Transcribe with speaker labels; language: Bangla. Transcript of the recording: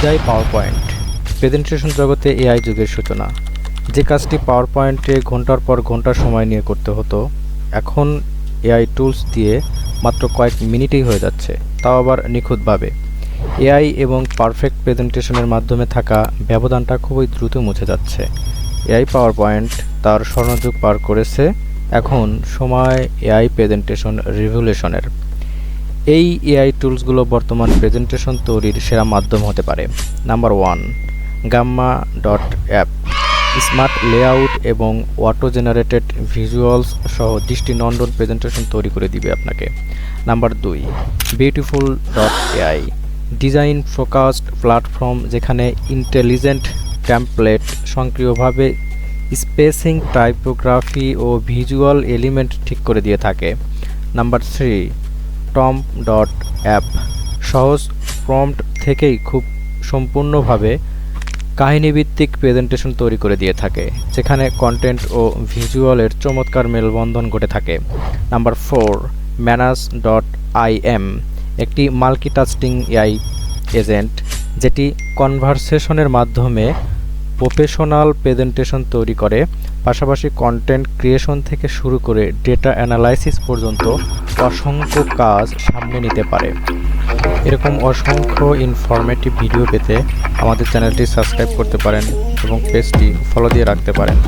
Speaker 1: বিদায় পাওয়ার পয়েন্ট প্রেজেন্টেশন জগতে এআই যুগের সূচনা। যে কাজটি পাওয়ার পয়েন্টে ঘণ্টার পর ঘণ্টা সময় নিয়ে করতে হতো, এখন এআই টুলস দিয়ে মাত্র কয়েক মিনিটেই হয়ে যাচ্ছে, তাও আবার নিখুঁতভাবে। এআই এবং পারফেক্ট প্রেজেন্টেশনের মাধ্যমে থাকা ব্যবধানটা খুবই দ্রুত মুছে যাচ্ছে। এআই পাওয়ার পয়েন্ট তার স্বর্ণযুগ পার করেছে, এখন সময় এআই প্রেজেন্টেশন রিভলিউশনের এই এআই টুলসগুলো বর্তমান প্রেজেন্টেশন তৈরির সেরা মাধ্যম হতে পারে। Number one Gamma dot app smart layout এবং অটো জেনারেটেড ভিজুয়ালস সহ দৃষ্টিনন্দন প্রেজেন্টেশন তৈরি করে দিবে আপনাকে। নাম্বার দুই beautiful dot AI design focused platform যেখানে ইন্টেলিজেন্ট ট্যাম্পলেট সক্রিয়ভাবে স্পেসিং টাইপোগ্রাফি ও ভিজুয়াল এলিমেন্ট ঠিক করে দিয়ে থাকে। Number three Tome dot app সহজ প্রম্পট থেকেই খুব সম্পূর্ণভাবে কাহিনীভিত্তিক প্রেজেন্টেশন তৈরি করে দিয়ে থাকে, যেখানে কন্টেন্ট ও ভিজুয়ালের চমৎকার মেলবন্ধন ঘটে থাকে। Number four Manus dot I M একটি মাল্টিটাস্কিং এআই এজেন্ট যেটি কনভারসেশনের মাধ্যমে প্রফেশনাল প্রেজেন্টেশন তৈরি করে, পাশাপাশি কন্টেন্ট ক্রিয়েশন থেকে শুরু করে ডেটা অ্যানালাইসিস পর্যন্ত অসংখ্য কাজ সামনে নিতে পারে। এরকম অসংখ্য ইনফরমেটিভ ভিডিও পেতে আমাদের চ্যানেলটি সাবস্ক্রাইব করতে পারেন এবং পেজটি ফলো দিয়ে রাখতে পারেন।